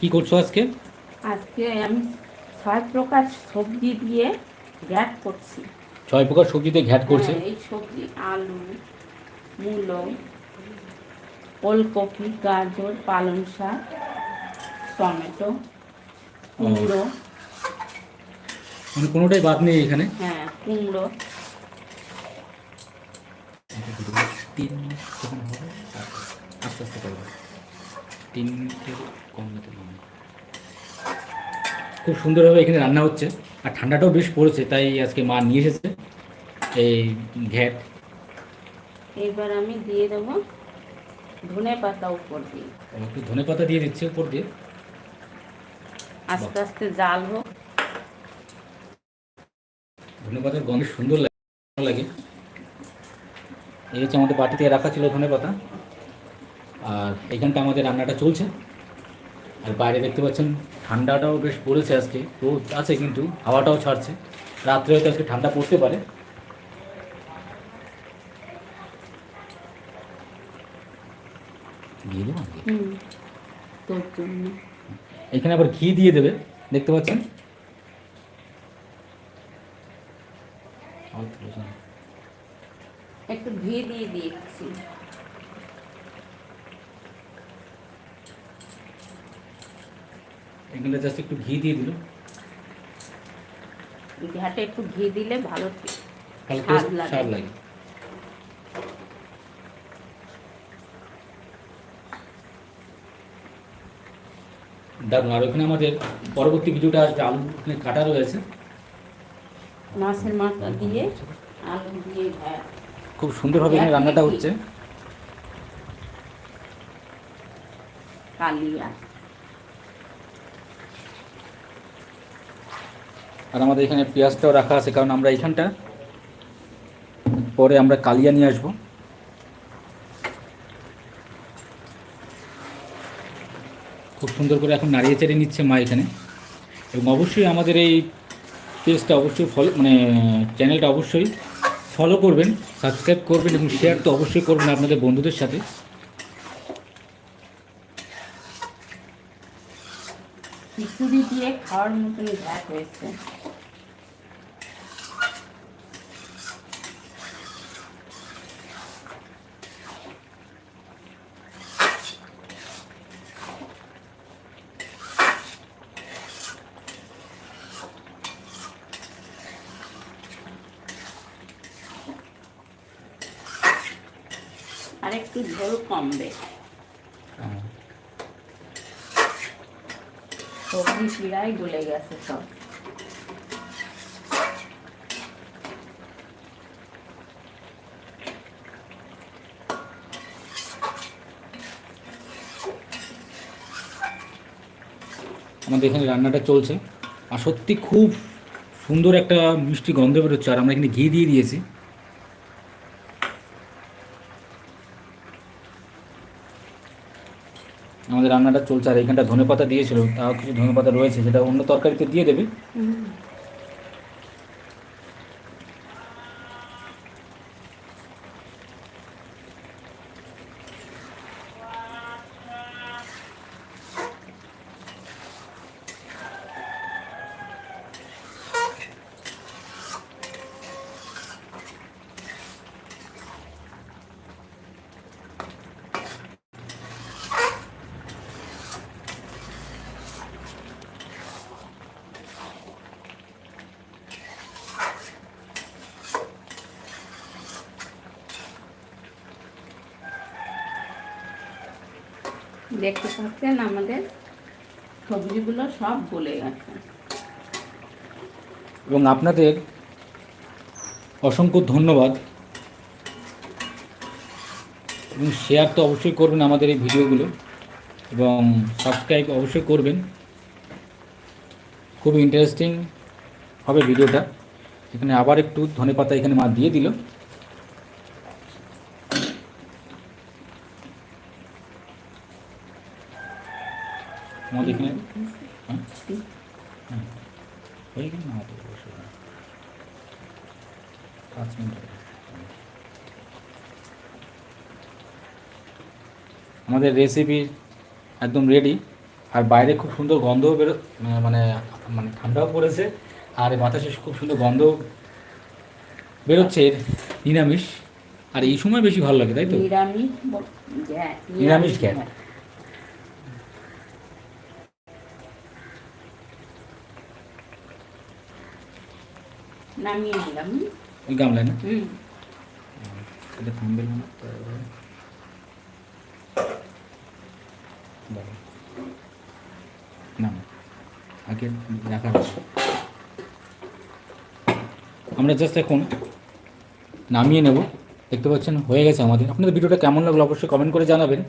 কি করছ আজকে আজকে আমি ছয় প্রকার সবজি দিয়ে গ্যাট করছি ছয় প্রকার সবজিতে ঘ্যাট করছে হ্যাঁ, এই সবজি আলু মূলো ওলকপি গাজর পালং শাক টমেটো কুমড়ো মানে কোনোটাই বাদ নেই এখানে হ্যাঁ কুমড়ো তিন আস্তে আস্তে করব তিন মিনিটের কম মতো হবে। খুব সুন্দরভাবে এখানে রান্না হচ্ছে। আর ঠান্ডাটাও বেশ পড়েছে তাই আজকে মা নিয়ে এসেছে এই ঘ্যাট। এবার আমি দিয়ে দেবো ধনে পাতা উপর দিয়ে। একটু ধনে পাতা দিয়ে দিচ্ছে উপর দিয়ে। আস্তে আস্তে জাল হোক। ধনে পাতার গন্ধ সুন্দর লাগে লাগে। এই হচ্ছে আমাদের বাটিতে রাখা ছিল ধনে পাতা। আর এখানটা আমাদের রান্নাটা চলছে। আর বাইরে দেখতে পাচ্ছেন ঠান্ডাটাও বেশ পড়েছে আজকে। রোদ আছে কিন্তু হাওয়াটাও ছাড়ছে। রাত্রে হয়তো আজকে ঠান্ডা পড়তে পারে। দিয়ে দেবো এখানে আবার ঘি দিয়ে দেবে দেখতে পাচ্ছেন। একটু ঘি দিয়ে দিয়েছি এখানে জাস্ট একটু ঘি দিয়ে দিল। ঘাটে একটু ঘি দিলে ভালো স্বাদ লাগে। দারুণ। আর ওখানে আমাদের পরবর্তী ভিডিওটা আসবে আলু ওখানে কাটা রয়েছে। মাছের মাথা দিয়ে আলু দিয়ে খুব সুন্দরভাবে এখানে রান্নাটা হচ্ছে। কালিয়া। আর আমাদের এখানে পেঁয়াজটাও রাখা আছে, কারণ আমরা এখানটা পরে আমরা কালিয়া নিয়ে আসব। খুব সুন্দর করে এখন নাড়িয়ে চেড়ে নিচ্ছে মা এখানে। এবং অবশ্যই আমাদের এই পেজটা অবশ্যই ফলো মানে চ্যানেলটা অবশ্যই ফলো করবেন সাবস্ক্রাইব করবেন এবং শেয়ার তো অবশ্যই করবেন আপনাদের বন্ধুদের সাথে। দিয়ে খাওয়ার মতন হয়েছে। আর একটু ঝোল কমবে। সবজি পিড়াই গলে গেছে সব। আমাদের এখানে রান্নাটা চলছে। আর সত্যি খুব সুন্দর একটা মিষ্টি গন্ধ বেরোচ্ছে। আর আমরা এখানে ঘি দিয়ে দিয়েছি। আমাদের রান্নাটা চলছে, আর এখানটা ধনে পাতা দিয়েছিল, তাও কিছু ধনে পাতা রয়েছে যেটা অন্য তরকারিতে দিয়ে দেবে। দেখতে পাচ্ছেন আমাদের সবজিগুলো সব গলে গেছে। এবং আপনাদের অসংখ্য ধন্যবাদ। এবং শেয়ার তো অবশ্যই করবেন আমাদের এই ভিডিওগুলো এবং সাবস্ক্রাইব অবশ্যই করবেন। খুব ইন্টারেস্টিং হবে ভিডিওটা। এখানে আবার একটু ধনে পাতা এখানে মা দিয়ে দিল। আমাদের এখানে হ্যাঁ? হ্যাঁ। হয়ে। আমাদের। পাঁচ মিনিট। আমাদের রেসিপির একদম রেডি আর বাইরে খুব সুন্দর গন্ধও বেরো মানে মানে ঠান্ডাও পড়েছে। আর এই বাতাসে খুব সুন্দর গন্ধ বেরোচ্ছে। এর নিরামিষ। আর এই সময় বেশি ভালো লাগে তাই তো? নিরামিষ নিরামিষ গ্যাস। নামিয়ে ওই গামলায় না? হুম। এটা থামবে না না না, আগে রাখা আমরা জাস্ট এখন নামিয়ে নেব। দেখতে পাচ্ছেন হয়ে গেছে আমাদের। আপনাদের ভিডিওটা কেমন লাগল অবশ্যই কমেন্ট করে জানাবেন।